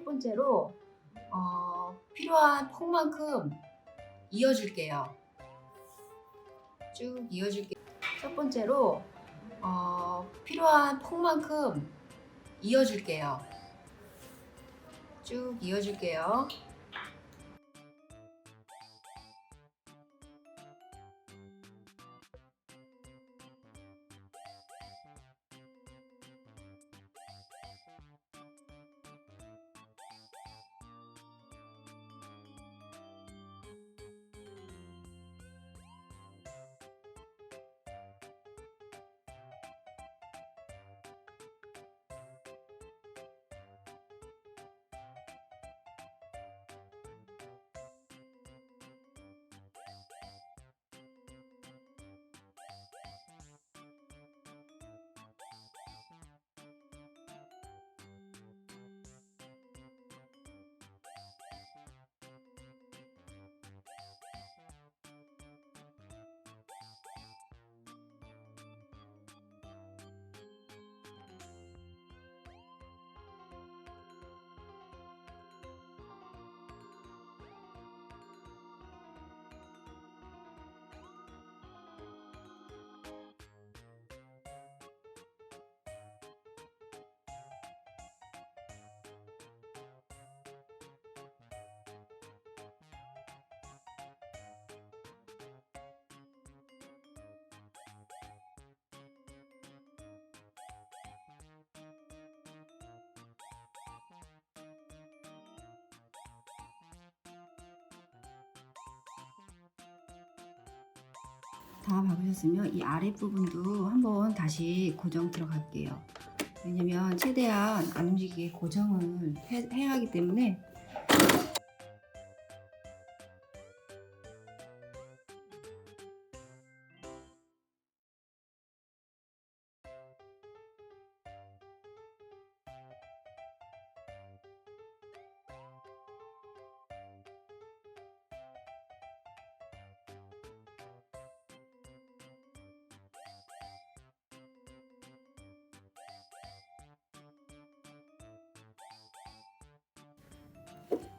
첫 번째로 어, 필요한 폭만큼 이어줄게요. 쭉 이어줄게요. 첫 번째로 어, 필요한 폭만큼 이어줄게요. 쭉 이어줄게요. 다 박으셨으면 이 아랫부분도 한번 다시 고정 들어갈게요. 왜냐면 최대한 안 움직이게 고정을 해, 해야 하기 때문에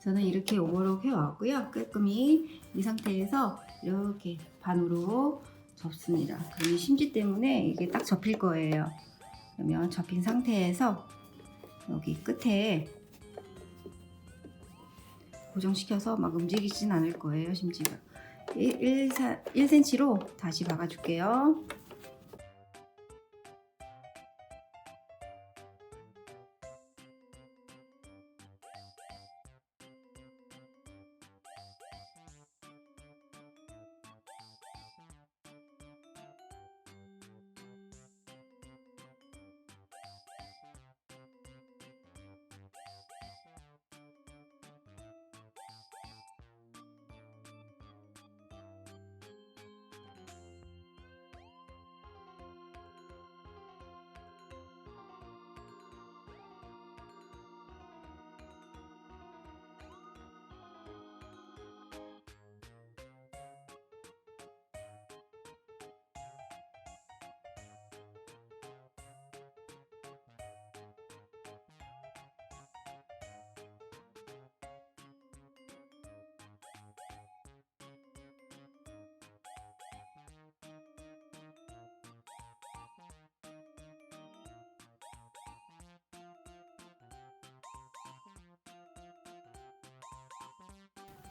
저는 이렇게 오버록 해왔고요. 깔끔히 이 상태에서 이렇게 반으로 접습니다. 이 심지 때문에 이게 딱 접힐 거예요. 그러면 접힌 상태에서 여기 끝에 고정시켜서 막 움직이진 않을 거예요, 심지가. 1, 1, 1cm로 다시 박아줄게요.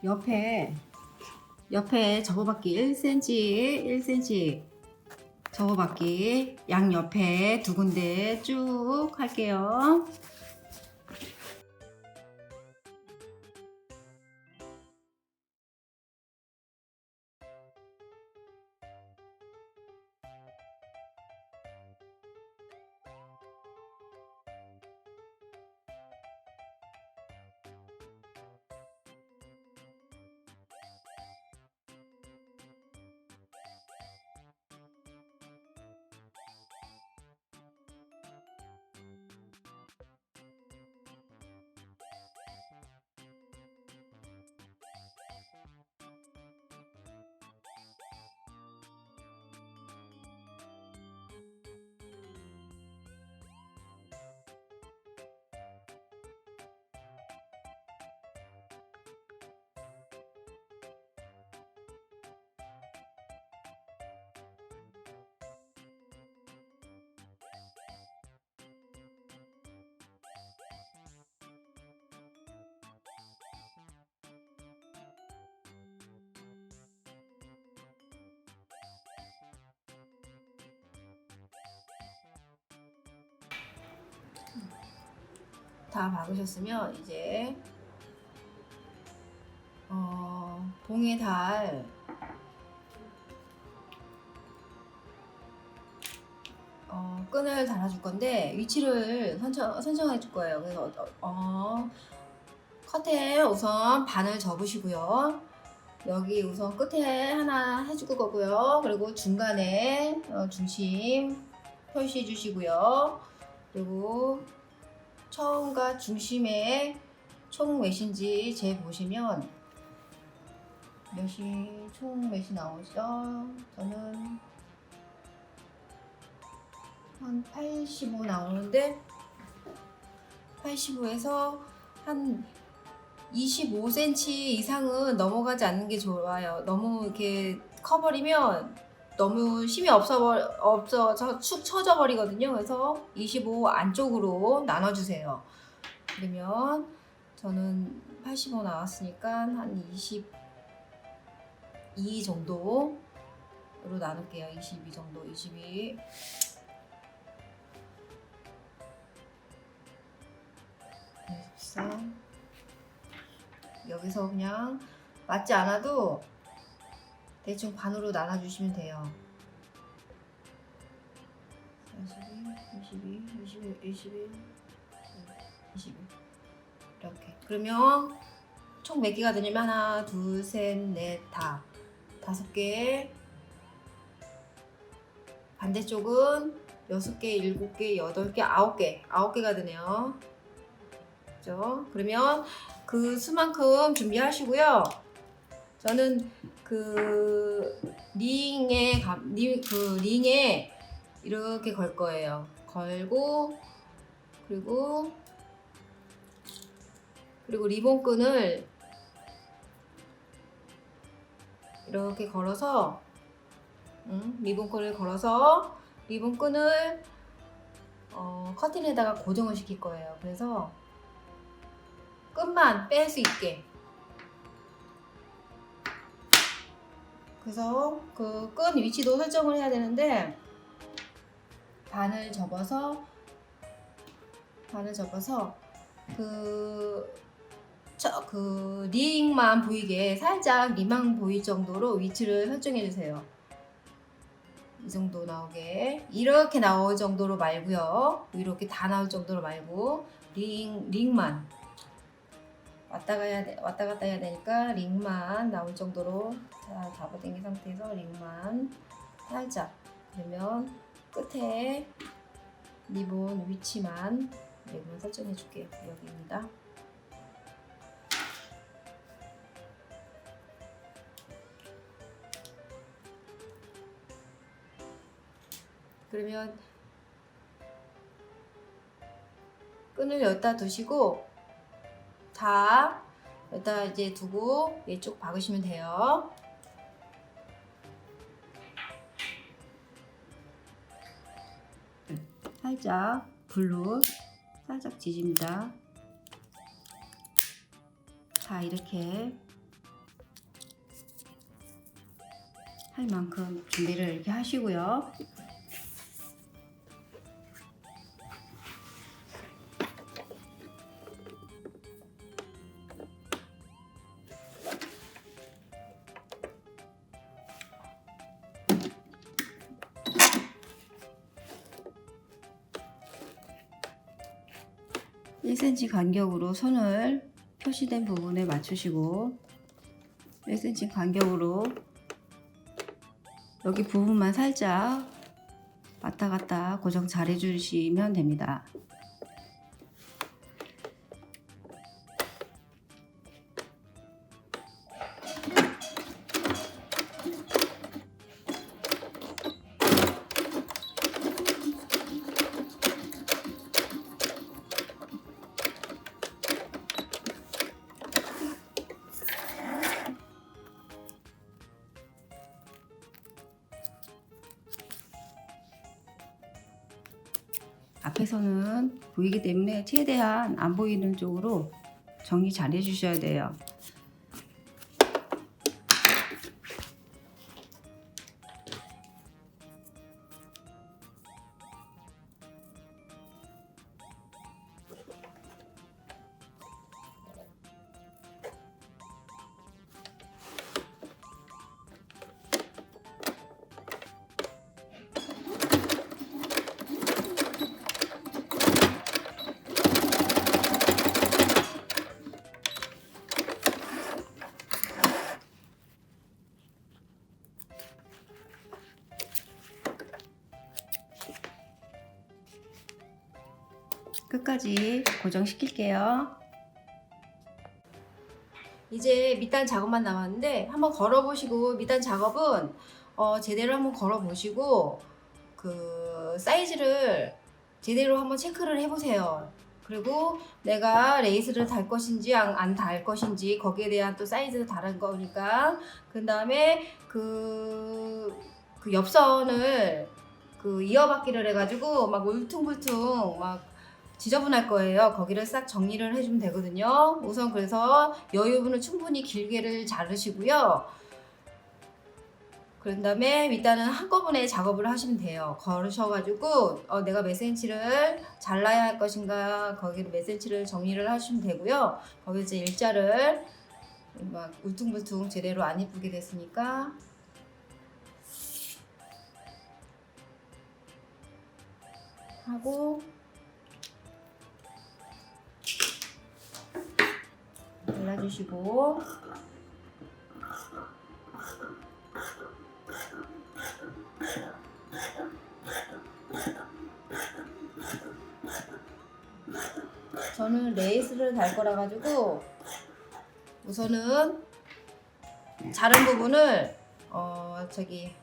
옆에 옆에 접어받기 1cm, 1cm 접어받기 양 옆에 두 군데 쭉 할게요. 다 박으셨으면 이제 어, 봉에 달 어, 끈을 달아줄 건데 위치를 선정, 선정해 줄 거예요. 그래서 어, 어, 커튼 우선 반을 접으시고요. 여기 우선 끝에 하나 해줄 거고요. 그리고 중간에 어, 중심 표시해 주시고요. 그리고 처음과 중심에 총 몇인지 재 보시면 몇이 총 몇이 나오죠? 저는 한 85 나오는데 85에서 한 25cm 이상은 넘어가지 않는 게 좋아요. 너무 이렇게 커버리면 너무 힘이 없어 없어서 축 처져 버리거든요. 그래서 25 안쪽으로 나눠 주세요. 그러면 저는 85 나왔으니까 한 22 정도로 나눌게요. 22 정도, 22. 그래서 여기서 그냥 맞지 않아도 대충 반으로 나눠주시면 돼요. 42, 22, 21, 21, 22 이렇게 그러면 총 몇 개가 되냐면 하나, 둘, 셋, 넷, 다 다섯 개 반대쪽은 여섯 개, 일곱 개, 여덟 개, 아홉 개, 아홉 개가 되네요. 그죠? 그러면 그 수만큼 준비하시고요. 저는 그 링에 그 링에 이렇게 걸 거예요. 걸고 그리고 그리고 리본끈을 이렇게 걸어서 음, 리본끈을 걸어서 리본끈을 어, 커튼에다가 고정을 시킬 거예요. 그래서 끝만 뺄 수 있게. 그래서 그 끈 위치도 설정을 해야 되는데 반을 접어서 반을 접어서 그, 저, 그 링만 보이게 살짝 리만 보일 정도로 위치를 설정해 주세요. 이 정도 나오게 이렇게 나올 정도로 말고요. 이렇게 다 나올 정도로 말고 링 링만 왔다 가야 돼, 왔다 갔다 해야 되니까 링만 나올 정도로 자 잡아당긴 상태에서 링만 살짝 그러면 끝에 리본 위치만 리본 설정해 줄게요. 여기입니다. 그러면 끈을 여기다 두시고 다 여기다 이제 두고 이쪽 박으시면 돼요. 살짝 불로 살짝 지집니다. 다 이렇게 할 만큼 준비를 이렇게 하시고요. 일 c m 간격으로 선을 표시된 부분에 맞추시고 1cm 간격으로 여기 부분만 살짝 왔다 갔다 고정 잘 해주시면 됩니다. 앞에서는 보이기 때문에 최대한 안 보이는 쪽으로 정리 잘 해주셔야 돼요. 끝까지 고정시킬게요. 이제 밑단 작업만 남았는데 한번 걸어보시고 밑단 작업은 어, 제대로 한번 걸어보시고 그 사이즈를 제대로 한번 체크를 해보세요. 그리고 내가 레이스를 달 것인지 안 달 것인지 거기에 대한 또 사이즈가 다른 거니까 그 다음에 그, 그 옆선을 그 이어받기를 해가지고 막 울퉁불퉁 막 지저분할 거예요. 거기를 싹 정리를 해주면 되거든요. 우선 그래서 여유분을 충분히 길게를 자르시고요. 그런 다음에 밑단은 한꺼번에 작업을 하시면 돼요. 걸으셔가지고 어, 내가 몇 센치를 잘라야 할 것인가 거기를 몇 센치를 정리를 하시면 되고요. 거기 이제 일자를 막 울퉁불퉁 제대로 안 이쁘게 됐으니까 하고 잘라주시고 저는 레이스를 달 거라 가지고 우선은 자른 부분을 어 저기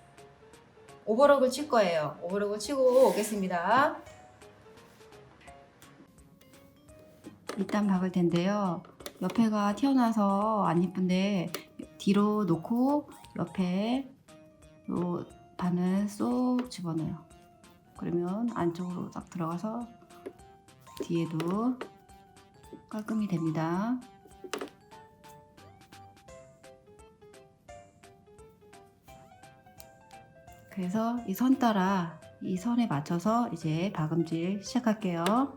오버럭을 칠 거예요. 오버럭을 치고 오겠습니다. 일단 박을 텐데요. 옆에가 튀어나와서 안 이쁜데 뒤로 놓고 옆에 요 반을 쏙 집어넣어요. 그러면 안쪽으로 딱 들어가서 뒤에도 깔끔히 됩니다. 그래서 이 선 따라 이 선에 맞춰서 이제 박음질 시작할게요.